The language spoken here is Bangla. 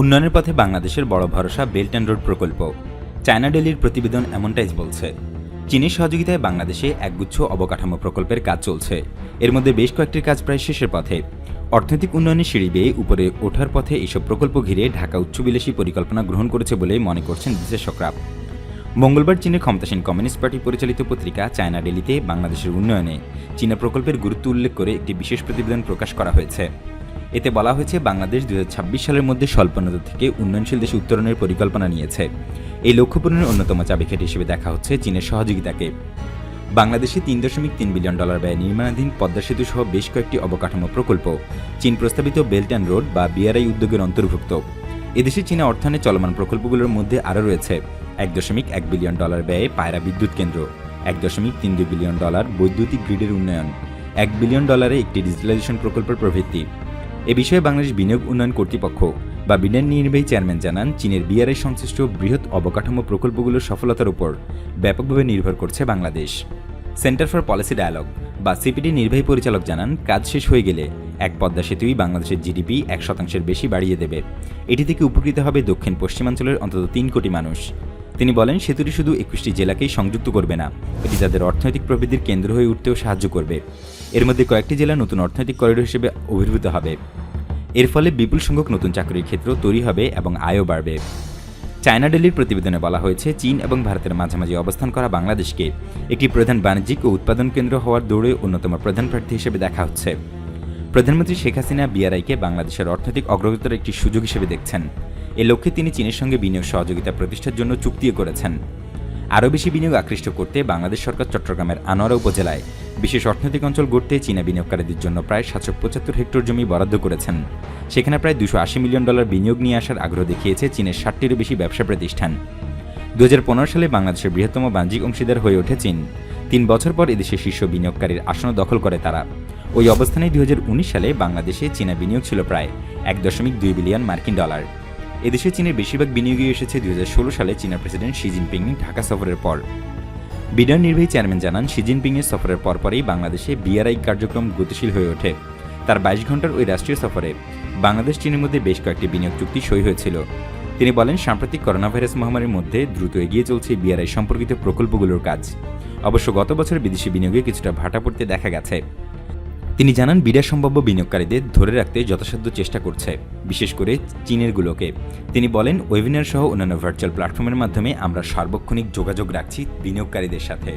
উন্নয়নের পথে বাংলাদেশের বড় ভরসা বেল্ট অ্যান্ড রোড প্রকল্প। চায়না ডেলির প্রতিবেদন এমনটাই বলছে। চীনের সহযোগিতায় বাংলাদেশে একগুচ্ছ অবকাঠামো প্রকল্পের কাজ চলছে। এর মধ্যে বেশ কয়েকটির কাজ প্রায় শেষের পথে। অর্থনৈতিক উন্নয়নের সিঁড়ি বেয়ে উপরে ওঠার পথে এইসব প্রকল্প ঘিরে ঢাকা উচ্চবিলাসী পরিকল্পনা গ্রহণ করেছে বলে মনে করছেন বিশেষকরা মঙ্গলবার চীনের ক্ষমতাসীন কমিউনিস্ট পার্টি পরিচালিত পত্রিকা চায়না ডেলিতে বাংলাদেশের উন্নয়নে চীনা প্রকল্পের গুরুত্ব উল্লেখ করে একটি বিশেষ প্রতিবেদন প্রকাশ করা হয়েছে। এতে বলা হয়েছে বাংলাদেশ দুই হাজার ছাব্বিশ সালের মধ্যে স্বল্পোন্নত থেকে উন্নয়নশীল দেশে উত্তরণের পরিকল্পনা নিয়েছে। এই লক্ষ্য পূরণের অন্যতম চাবিকাঠি হিসেবে দেখা হচ্ছে চীনের সহযোগিতাকে। বাংলাদেশে তিন দশমিক তিন বিলিয়ন ডলার ব্যয়ে নির্মাণাধীন পদ্মা সেতু সহ বেশ কয়েকটি অবকাঠামো প্রকল্প, চীন প্রস্তাবিত বেল্ট অ্যান্ড রোড বা বিআরআই উদ্যোগের অন্তর্ভুক্ত। এদেশে চীনা অর্থায়নে চলমান প্রকল্পগুলোর মধ্যে আরও রয়েছে এক দশমিক এক বিলিয়ন ডলার ব্যয়ে পায়রা বিদ্যুৎ কেন্দ্র, এক দশমিক তিন দুই বিলিয়ন ডলার বৈদ্যুতিক গ্রিডের উন্নয়ন, এক বিলিয়ন ডলারে একটি ডিজিটালাইজেশন প্রকল্পের প্রবৃত্তি। এ বিষয়ে বাংলাদেশ বিনিয়োগ উন্নয়ন কর্তৃপক্ষ বা বিডেন নির্বাহী চেয়ারম্যান জানান, চীনের বিআরআই সংশ্লিষ্ট বৃহৎ অবকাঠামো প্রকল্পগুলোর সফলতার উপর ব্যাপকভাবে নির্ভর করছে Bangladesh. Centre for policy dialogue বা সিপিডি নির্বাহী পরিচালক জানান, কাজ শেষ হয়ে গেলে এক পদ্মা সেতুই বাংলাদেশের জিডিপি এক শতাংশের বেশি বাড়িয়ে দেবে। এটি থেকে উপকৃত হবে দক্ষিণ পশ্চিমাঞ্চলের অন্তত তিন কোটি মানুষ। তিনি বলেন, সেতুটি শুধু একুশটি জেলাকেই সংযুক্ত করবে না, এটি তাদের অর্থনৈতিক প্রবৃদ্ধির কেন্দ্র হয়ে উঠতেও সাহায্য করবে। এর মধ্যে কয়েকটি জেলা নতুন অর্থনৈতিক করিডোর হিসেবে অভিভূত হবে। এর ফলে বিপুল সংখ্যক নতুন চাকরির ক্ষেত্র তৈরি হবে এবং আয়ও বাড়বে। চায়না ডেলির প্রতিবেদনে বলা হয়েছে, চীন এবং ভারতের মাঝামাঝি অবস্থান করা বাংলাদেশকে একটি প্রধান বাণিজ্যিক ও উৎপাদন কেন্দ্র হওয়ার দৌড়ে অন্যতম প্রধান প্রার্থী হিসেবে দেখা হচ্ছে। প্রধানমন্ত্রী শেখ হাসিনা বিআরআইকে বাংলাদেশের অর্থনৈতিক অগ্রগতির একটি সুযোগ হিসেবে দেখছেন। এ লক্ষ্যে তিনি চীনের সঙ্গে বিনিয়োগ সহযোগিতা প্রতিষ্ঠার জন্য চুক্তিও করেছেন। আরও বেশি বিনিয়োগ আকৃষ্ট করতে বাংলাদেশ সরকার চট্টগ্রামের আনোয়ারা উপজেলায় বিশেষ অর্থনৈতিক অঞ্চল গড়তে চীনা বিনিয়োগকারীদের জন্য প্রায় সাতশো পঁচাত্তর হেক্টর জমি বরাদ্দ করেছেন। সেখানে প্রায় দুশো আশি মিলিয়ন ডলার বিনিয়োগ নিয়ে আসার আগ্রহ দেখিয়েছে চীনের ষাটটিরও বেশি ব্যবসা প্রতিষ্ঠান। দুই হাজার পনেরো সালে বাংলাদেশের বৃহত্তম বাণিজ্যিক অংশীদার হয়ে ওঠে চীন। তিন বছর পর এদেশের শীর্ষ বিনিয়োগকারীর আসন দখল করে তারা। ওই অবস্থানে দুই হাজার উনিশ সালে বাংলাদেশে চীনা বিনিয়োগ ছিল প্রায় এক দশমিক দুই বিলিয়ন মার্কিন ডলার। এদেশে চীনের বেশিরভাগ বিনিয়োগই এসেছে দুই হাজার ষোলো সালে চীনা প্রেসিডেন্ট শি জিনপিং ঢাকা সফরের পর। বিডার নির্বাহী চেয়ারম্যান জানান, শি জিনপিংয়ের সফরের পরপরই বাংলাদেশে বিআরআই কার্যক্রম গতিশীল হয়ে ওঠে। তার বাইশ ঘণ্টার ওই রাষ্ট্রীয় সফরে বাংলাদেশ চীনের মধ্যে বেশ কয়েকটি বিনিয়োগ চুক্তি সই হয়েছিল। তিনি বলেন, সাম্প্রতিক করোনা ভাইরাস মহামারীর মধ্যে দ্রুত এগিয়ে চলছে বিআরআই সম্পর্কিত প্রকল্পগুলোর কাজ। অবশ্য গত বছর বিদেশি বিনিয়োগে কিছুটা ভাটা পড়তে দেখা গেছে। তিনি জানান বিরাট সম্ভাব্য বিনিয়োগকারীদের ধরে রাখতে যথাসাধ্য চেষ্টা করছে, বিশেষ করে চীনেরগুলোকে। তিনি বলেন, ওয়েবিনার সহ অন্যান্য ভার্চুয়াল প্ল্যাটফর্মের মাধ্যমে আমরা সার্বক্ষণিক যোগাযোগ রাখছি বিনিয়োগকারীদের সাথে।